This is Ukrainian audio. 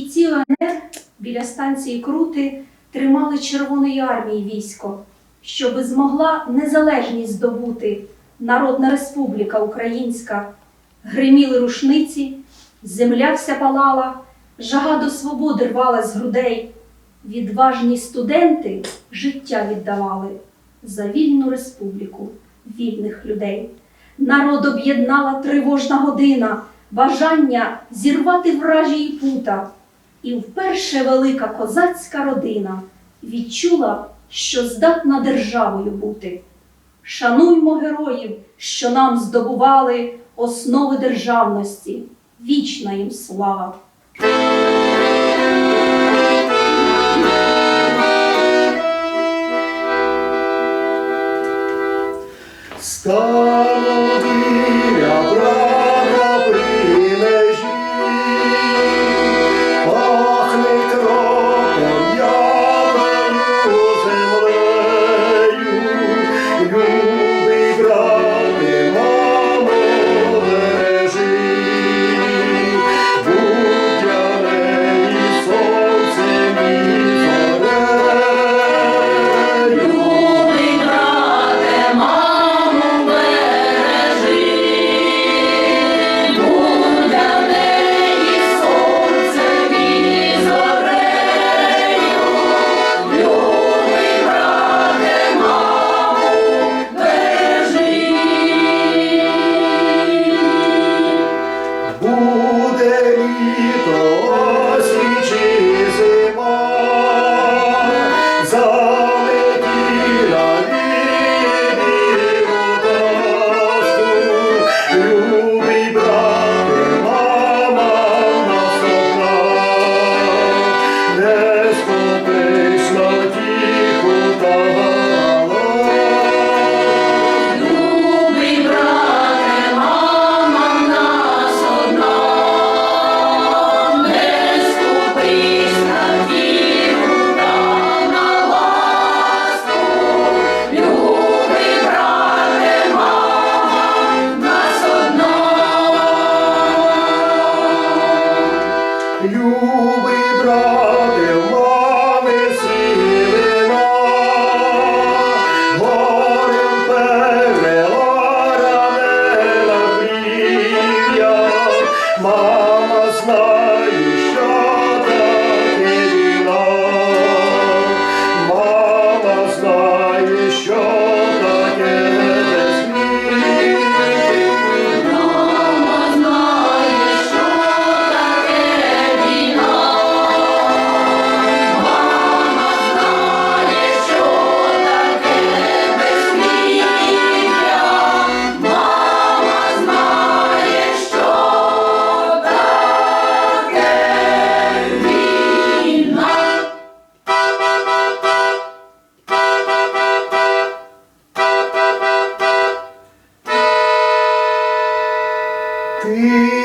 УНР біля станції Крути тримали Червоної армії військо, щоби змогла незалежність здобути Народна Республіка Українська. Гриміли рушниці, земля вся палала, жага до свободи рвала з грудей. Відважні студенти життя віддавали за вільну республіку вільних людей. Народ об'єднала тривожна година, бажання зірвати вражі і пута. І вперше велика козацька родина відчула, що здатна державою бути. Шануймо героїв, що нам здобували основи державності, вічна їм слава. namazla Yeah.